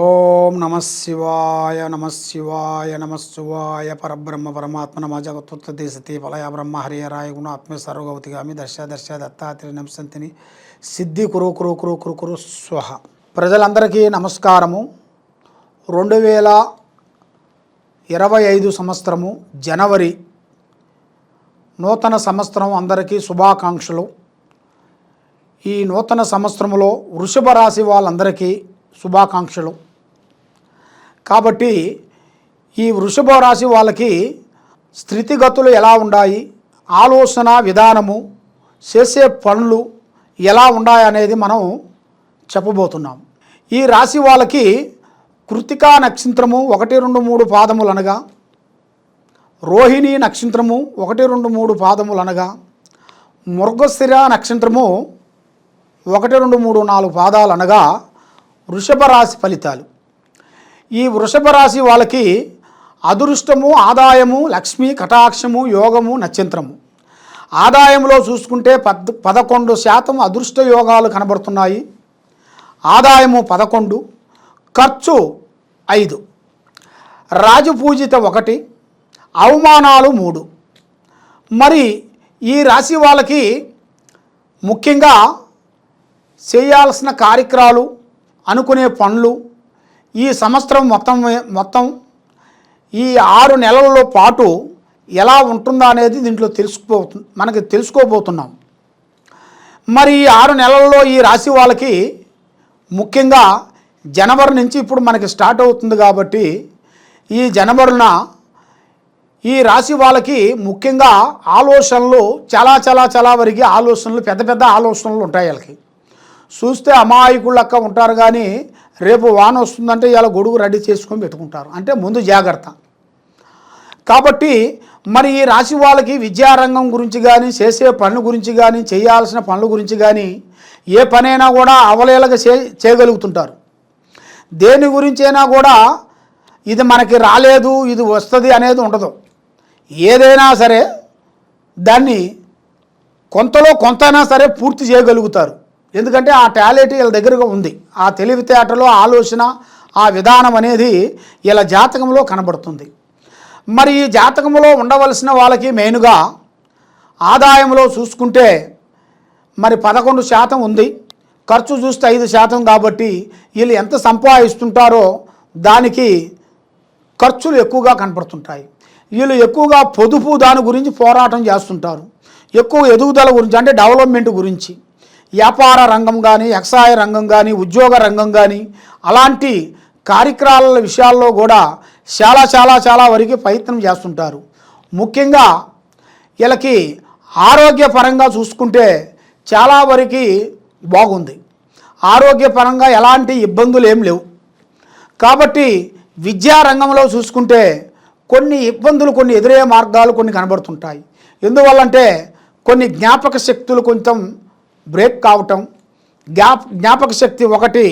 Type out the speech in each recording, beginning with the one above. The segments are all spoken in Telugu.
ఓం నమ శివాయ నమ శివాయ నమ శివాయ. పరబ్రహ్మ పరమాత్మ నమ జగత్తుత్త దేశతి ఫలయ బ్రహ్మ హరిహరాయ గుణ ఆత్మ సర్వగవతిగామి దర్శ దర్శ దత్తాత్రి నమసంతిని సిద్ధి కురు కురు కురు కురు కురు స్వహ. ప్రజలందరికీ నమస్కారము. రెండు వేల ఇరవై ఐదు సంవత్సరము జనవరి నూతన సంవత్సరం అందరికీ శుభాకాంక్షలు. ఈ నూతన సంవత్సరంలో వృషభ రాశి వాళ్ళందరికీ శుభాకాంక్షలు. కాబట్టి ఈ వృషభ రాశి వాళ్ళకి స్థితిగతులు ఎలా ఉన్నాయి ఆలోచన విధానము చేసే పనులు ఎలా ఉన్నాయనేది మనం చెప్పబోతున్నాం. ఈ రాశి వాళ్ళకి కృతికా నక్షత్రము ఒకటి రెండు మూడు పాదములు అనగా రోహిణి నక్షత్రము ఒకటి రెండు మూడు పాదములు అనగా మృగశిర నక్షత్రము ఒకటి రెండు మూడు నాలుగు పాదాలు అనగా వృషభ రాశి ఫలితాలు. ఈ వృషభ రాశి వాళ్ళకి అదృష్టము ఆదాయము లక్ష్మి కటాక్షము యోగము నక్షత్రము. ఆదాయంలో చూసుకుంటే పద్ పదకొండు శాతం అదృష్ట యోగాలు కనబడుతున్నాయి. ఆదాయము పదకొండు ఖర్చు ఐదు. రాజపూజిత ఒకటి అవమానాలు మూడు. మరి ఈ రాశి వాళ్ళకి ముఖ్యంగా చేయాల్సిన కార్యక్రమాలు అనుకునే పనులు ఈ సంవత్సరం మొత్తం మొత్తం ఈ ఆరు నెలల పాటు ఎలా ఉంటుందా అనేది దీంట్లో తెలుసుకో మనకి తెలుసుకోబోతున్నాం. మరి ఈ ఆరు నెలల్లో ఈ రాశి వాళ్ళకి ముఖ్యంగా జనవరి నుంచి ఇప్పుడు మనకి స్టార్ట్ అవుతుంది కాబట్టి ఈ జనవరిన ఈ రాశి వాళ్ళకి ముఖ్యంగా ఆలోచనలు చాలా చాలా చాలా వరకు ఆలోచనలు పెద్ద పెద్ద ఆలోచనలు ఉంటాయి వాళ్ళకి. చూస్తే అమాయకుళ్ళక్క ఉంటారు కానీ రేపు వాన వస్తుందంటే ఇలా గొడుగు రెడీ చేసుకొని పెట్టుకుంటారు. అంటే ముందు జాగ్రత్త. కాబట్టి మరి ఈ రాశి వాళ్ళకి విద్యారంగం గురించి కానీ చేసే పనుల గురించి కానీ చేయాల్సిన పనుల గురించి కానీ ఏ పనైనా కూడా అవలేలగా చే చేయగలుగుతుంటారు. దేని గురించైనా కూడా ఇది మనకి రాలేదు ఇది వస్తుంది అనేది ఉండదు. ఏదైనా సరే దాన్ని కొంతలో కొంతైనా సరే పూర్తి చేయగలుగుతారు. ఎందుకంటే ఆ టాలెంట్ వీళ్ళ దగ్గరగా ఉంది. ఆ తెలివితేటలో ఆలోచన ఆ విధానం అనేది వీళ్ళ జాతకంలో కనబడుతుంది. మరి ఈ జాతకంలో ఉండవలసిన వాళ్ళకి మెయిన్గా ఆదాయంలో చూసుకుంటే మరి పదకొండు శాతం ఉంది. ఖర్చు చూస్తే ఐదు శాతం కాబట్టి వీళ్ళు ఎంత సంపాదిస్తుంటారో దానికి ఖర్చులు ఎక్కువగా కనపడుతుంటాయి. వీళ్ళు ఎక్కువగా పొదుపు దాని గురించి పోరాటం చేస్తుంటారు. ఎక్కువ ఎదుగుదల గురించి అంటే డెవలప్మెంట్ గురించి. వ్యాపార రంగం కానీ వ్యవసాయ రంగం కానీ ఉద్యోగ రంగం కానీ అలాంటి కార్యక్రమాల విషయాల్లో కూడా చాలా చాలా చాలా వరకు ప్రయత్నం చేస్తుంటారు. ముఖ్యంగా వీళ్ళకి ఆరోగ్యపరంగా చూసుకుంటే చాలా వరకు బాగుంది. ఆరోగ్యపరంగా ఎలాంటి ఇబ్బందులు ఏం లేవు. కాబట్టి విద్యా రంగంలో చూసుకుంటే కొన్ని ఇబ్బందులు కొన్ని ఎదురయ్యే మార్గాలు కొన్ని కనబడుతుంటాయి. ఎందువల్లంటే కొన్ని జ్ఞాపక శక్తులు కొంచెం బ్రేక్ కావటం జ్ఞాప జ్ఞాపక శక్తి ఒకటి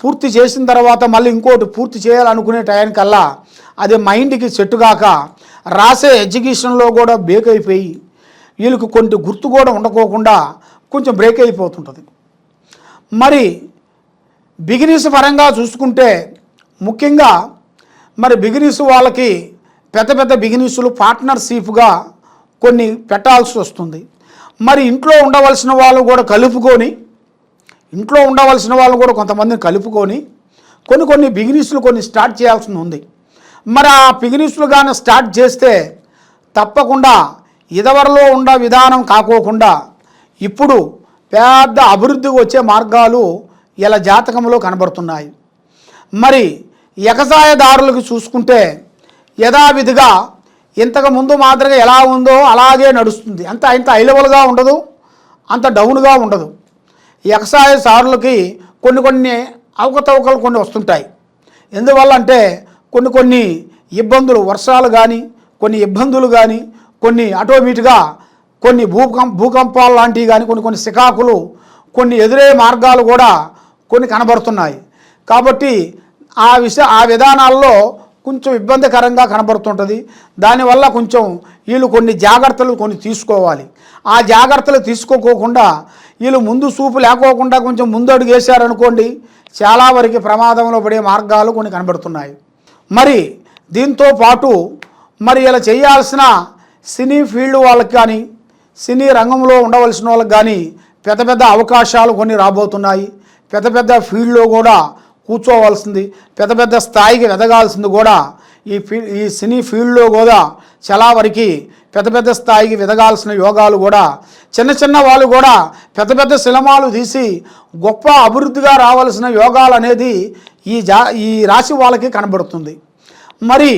పూర్తి చేసిన తర్వాత మళ్ళీ ఇంకోటి పూర్తి చేయాలనుకునే టైంకల్లా అది మైండ్కి చెట్టుగాక కాక రాసే ఎడ్యుకేషన్లో కూడా బ్రేక్ అయిపోయి వీళ్ళకి కొంత గుర్తు కూడా ఉండకోకుండా కొంచెం బ్రేక్ అయిపోతుంటుంది. మరి బిగినీస్ పరంగా చూసుకుంటే ముఖ్యంగా మరి బిగినీస్ వాళ్ళకి పెద్ద పెద్ద బిగినీసులు పార్ట్నర్షిప్గా కొన్ని పెట్టాల్సి వస్తుంది. మరి ఇంట్లో ఉండవలసిన వాళ్ళు కూడా కలుపుకొని ఇంట్లో ఉండవలసిన వాళ్ళు కూడా కొంతమందిని కలుపుకొని కొన్ని కొన్ని బిగినీసులు కొన్ని స్టార్ట్ చేయాల్సి ఉంది. మరి ఆ బిగినీసులు కానీ స్టార్ట్ చేస్తే తప్పకుండా ఇదివరలో ఉన్న విధానం కాకోకుండా ఇప్పుడు పెద్ద అభివృద్ధికి వచ్చే మార్గాలు ఇలా జాతకంలో కనబడుతున్నాయి. మరి ఎగసాయదారులకు చూసుకుంటే యథావిధిగా ఇంతకు ముందు మాదిరిగా ఎలా ఉందో అలాగే నడుస్తుంది. అంత ఇంత హైలెవల్గా ఉండదు అంత డౌన్గా ఉండదు. వ్యవసాయ సారులకి కొన్ని కొన్ని అవకతవకలు కొన్ని వస్తుంటాయి. ఎందువల్ల అంటే కొన్ని కొన్ని ఇబ్బందులు వర్షాలు కానీ కొన్ని ఇబ్బందులు కానీ కొన్ని ఆటోమేటిక్గా కొన్ని భూకం భూకంపాలు లాంటివి కానీ కొన్ని కొన్ని సికాకులు కొన్ని ఎదురే మార్గాలు కూడా కొన్ని కనబడుతున్నాయి. కాబట్టి ఆ విష ఆ విధానాల్లో కొంచెం ఇబ్బందికరంగా కనబడుతుంటుంది. దానివల్ల కొంచెం వీళ్ళు కొన్ని జాగ్రత్తలు కొన్ని తీసుకోవాలి. ఆ జాగ్రత్తలు తీసుకోకోకుండా వీళ్ళు ముందు చూపు లేకోకుండా కొంచెం ముందడుగేశారనుకోండి వేశారనుకోండి చాలా వరకు ప్రమాదంలో పడే మార్గాలు కొన్ని కనబడుతున్నాయి. మరి దీంతో పాటు మరి ఇలా చేయాల్సిన సినీ ఫీల్డ్ వాళ్ళకి కానీ సినీ రంగంలో ఉండవలసిన వాళ్ళకి కానీ పెద్ద పెద్ద అవకాశాలు కొన్ని రాబోతున్నాయి. పెద్ద పెద్ద ఫీల్డ్లో కూడా కూర్చోవలసింది పెద్ద పెద్ద స్థాయికి ఎదగాల్సింది కూడా ఈ ఫీ ఈ సినీ ఫీల్డ్లో కూడా చాలా వరకు పెద్ద పెద్ద స్థాయికి ఎదగాల్సిన యోగాలు కూడా చిన్న చిన్న వాళ్ళు కూడా పెద్ద పెద్ద సినిమాలు తీసి గొప్ప అభివృద్ధిగా రావాల్సిన యోగాలు అనేది ఈ జా ఈ రాశి వాళ్ళకి కనబడుతుంది. మరి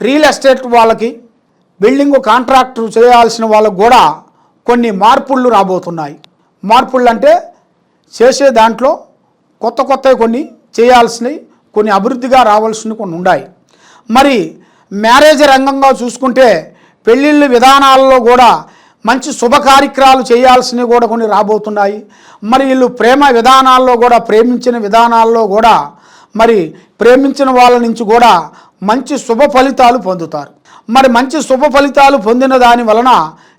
రియల్ ఎస్టేట్ వాళ్ళకి బిల్డింగ్ కాంట్రాక్ట్ చేయాల్సిన వాళ్ళకు కూడా కొన్ని మార్పులు రాబోతున్నాయి. మార్పులు అంటే చేసే దాంట్లో కొత్త కొత్తవి కొన్ని చేయాల్సినవి కొన్ని అభివృద్ధిగా రావాల్సినవి కొన్ని ఉన్నాయి మరి మ్యారేజ్ రంగంగా చూసుకుంటే పెళ్ళిళ్ళ విధానాల్లో కూడా మంచి శుభ కార్యక్రమాలు చేయాల్సినవి కూడా కొన్ని రాబోతున్నాయి. మరి వీళ్ళు ప్రేమ విధానాల్లో కూడా ప్రేమించిన విధానాల్లో కూడా మరి ప్రేమించిన వాళ్ళ నుంచి కూడా మంచి శుభ ఫలితాలు పొందుతారు. మరి మంచి శుభ ఫలితాలు పొందిన దాని వలన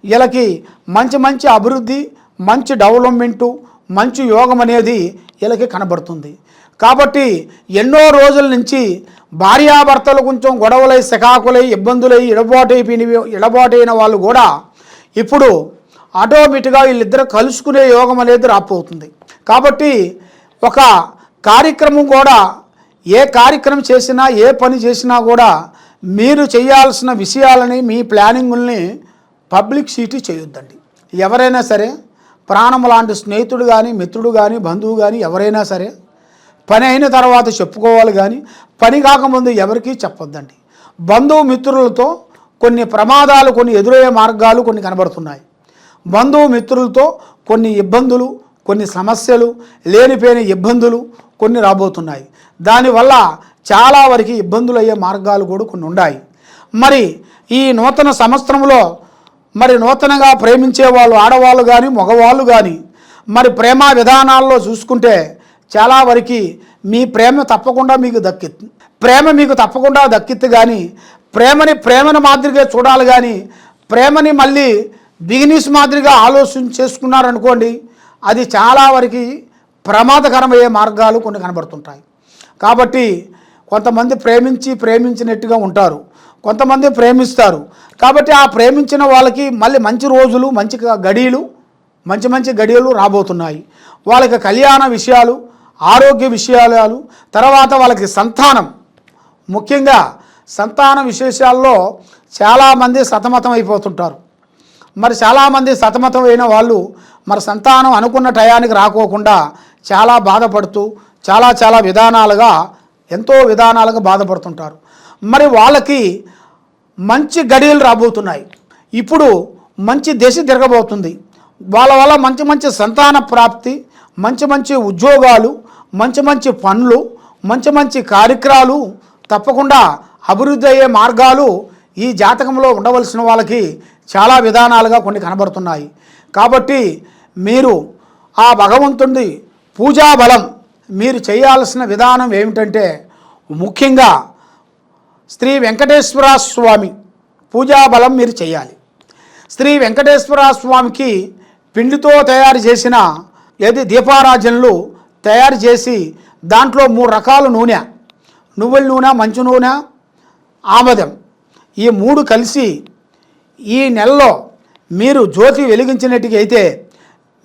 వీళ్ళకి మంచి మంచి అభివృద్ధి మంచి డెవలప్మెంటు మంచి యోగం అనేది వీళ్ళకి కనబడుతుంది. కాబట్టి ఎన్నో రోజుల నుంచి భార్యాభర్తలు కొంచెం గొడవలై శకాకులై ఇబ్బందులై ఇడబాటైపోయిన ఇడబాటైన వాళ్ళు కూడా ఇప్పుడు ఆటోమేటిక్గా వీళ్ళిద్దరు కలుసుకునే యోగం అనేది రాపోతుంది కాబట్టి ఒక కార్యక్రమం కూడా ఏ కార్యక్రమం చేసినా ఏ పని చేసినా కూడా మీరు చేయాల్సిన విషయాలని మీ ప్లానింగుల్ని పబ్లిక్ సిటీ చేయొద్దండి. ఎవరైనా సరే ప్రాణం లాంటి స్నేహితుడు కానీ మిత్రుడు కానీ బంధువు కానీ ఎవరైనా సరే పని అయిన తర్వాత చెప్పుకోవాలి కానీ పని కాకముందు ఎవరికీ చెప్పొద్దండి. బంధువు మిత్రులతో కొన్ని ప్రమాదాలు కొన్ని ఎదురయ్యే మార్గాలు కొన్ని కనబడుతున్నాయి. బంధువు మిత్రులతో కొన్ని ఇబ్బందులు కొన్ని సమస్యలు లేనిపోయిన ఇబ్బందులు కొన్ని రాబోతున్నాయి. దానివల్ల చాలా వరకు ఇబ్బందులు అయ్యే మార్గాలు కూడా కొన్ని ఉన్నాయి మరి ఈ నూతన సంవత్సరంలో మరి నూతనంగా ప్రేమించే వాళ్ళు ఆడవాళ్ళు కానీ మగవాళ్ళు కానీ మరి ప్రేమ విధానాల్లో చూసుకుంటే చాలా వరకు మీ ప్రేమ తప్పకుండా మీకు దక్కిద్ది ప్రేమ మీకు తప్పకుండా దక్కిద్ది కానీ ప్రేమని ప్రేమను మాదిరిగా చూడాలి కానీ ప్రేమని మళ్ళీ బిగినీస్ మాదిరిగా ఆలోచన చేసుకున్నారనుకోండి అది చాలా వరకు ప్రమాదకరమయ్యే మార్గాలు కొన్ని కనబడుతుంటాయి. కాబట్టి కొంతమంది ప్రేమించి ప్రేమించినట్టుగా ఉంటారు. కొంతమంది ప్రేమిస్తారు. కాబట్టి ఆ ప్రేమించిన వాళ్ళకి మళ్ళీ మంచి రోజులు మంచి గడియలు మంచి మంచి గడియలు రాబోతున్నాయి. వాళ్ళకి కళ్యాణ విషయాలు ఆరోగ్య విషయాలు తర్వాత వాళ్ళకి సంతానం. ముఖ్యంగా సంతాన విశేషాల్లో చాలామంది సతమతం అయిపోతుంటారు. మరి చాలామంది సతమతం అయిన వాళ్ళు మరి సంతానం అనుకున్న టయానికి రాకోకుండా చాలా బాధపడుతూ చాలా చాలా విధానాలుగా ఎంతో విధానాలుగా బాధపడుతుంటారు. మరి వాళ్ళకి మంచి గడియలు రాబోతున్నాయి. ఇప్పుడు మంచి దేశం తిరగబోతుంది వాళ్ళ వల్ల మంచి మంచి సంతాన ప్రాప్తి మంచి మంచి ఉద్యోగాలు మంచి మంచి పనులు మంచి మంచి కార్యక్రమాలు తప్పకుండా అభివృద్ధి అయ్యే మార్గాలు ఈ జాతకంలో ఉండవలసిన వాళ్ళకి చాలా విధానాలుగా కొన్ని కనబడుతున్నాయి. కాబట్టి మీరు ఆ భగవంతుడి పూజా బలం మీరు చేయాల్సిన విధానం ఏమిటంటే ముఖ్యంగా శ్రీ వెంకటేశ్వర స్వామి పూజా బలం మీరు చేయాలి. శ్రీ వెంకటేశ్వర స్వామికి పిండితో తయారు చేసిన ఏది దీపారాజనలు తయారు చేసి దాంట్లో మూడు రకాల నూనె. నువ్వుల నూనె మంచు నూనె ఆమదం. ఈ మూడు కలిసి ఈ నెలలో మీరు జ్యోతి వెలిగించినట్టుకైతే అయితే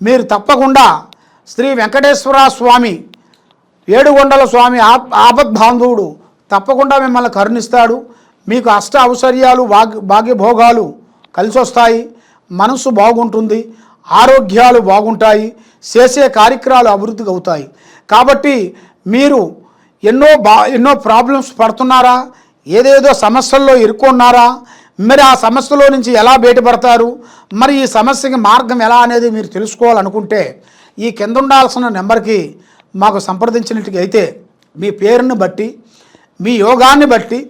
మీరు తప్పకుండా శ్రీ వెంకటేశ్వర స్వామి ఏడుగొండల స్వామి ఆప్ ఆపద్బాంధవుడు తప్పకుండా మిమ్మల్ని కరుణిస్తాడు. మీకు అష్ట ఔశ్వర్యాలు భాగ్య భాగ్యభోగాలు కలిసి వస్తాయి మనసు బాగుంటుంది. ఆరోగ్యాలు బాగుంటాయి. చేసే కార్యక్రమాలు అభివృద్ధి అవుతాయి. కాబట్టి మీరు ఎన్నో బా ఎన్నో ప్రాబ్లమ్స్ పడుతున్నారా? ఏదేదో సమస్యల్లో ఇరుక్కున్నారా? మరి ఆ సమస్యలో నుంచి ఎలా బయటపడతారు? మరి ఈ సమస్యకి మార్గం ఎలా అనేది మీరు తెలుసుకోవాలనుకుంటే ఈ కింద ఉండాల్సిన నెంబర్కి మాకు సంప్రదించినట్టుగా అయితే మీ పేరుని బట్టి మీ యోగాన్ని బట్టి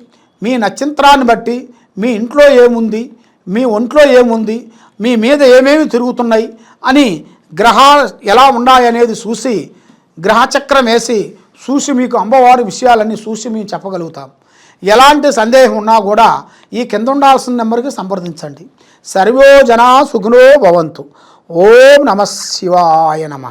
మీ నక్షత్రాన్ని బట్టి మీ ఇంట్లో ఏముంది మీ ఒంట్లో ఏముంది మీ మీద ఏమేమి తిరుగుతున్నాయి అని గ్రహాలు ఎలా ఉన్నాయనేది చూసి గ్రహచక్రం వేసి చూసి మీకు అమ్మవారి విషయాలన్నీ చూసి మేము చెప్పగలుగుతాం. ఎలాంటి సందేహం ఉన్నా కూడా ఈ కింద ఉండాల్సిన నెంబర్కి సంప్రదించండి. సర్వో జనా సుఖనో భవంతు. ఓం నమ శివాయ నమ.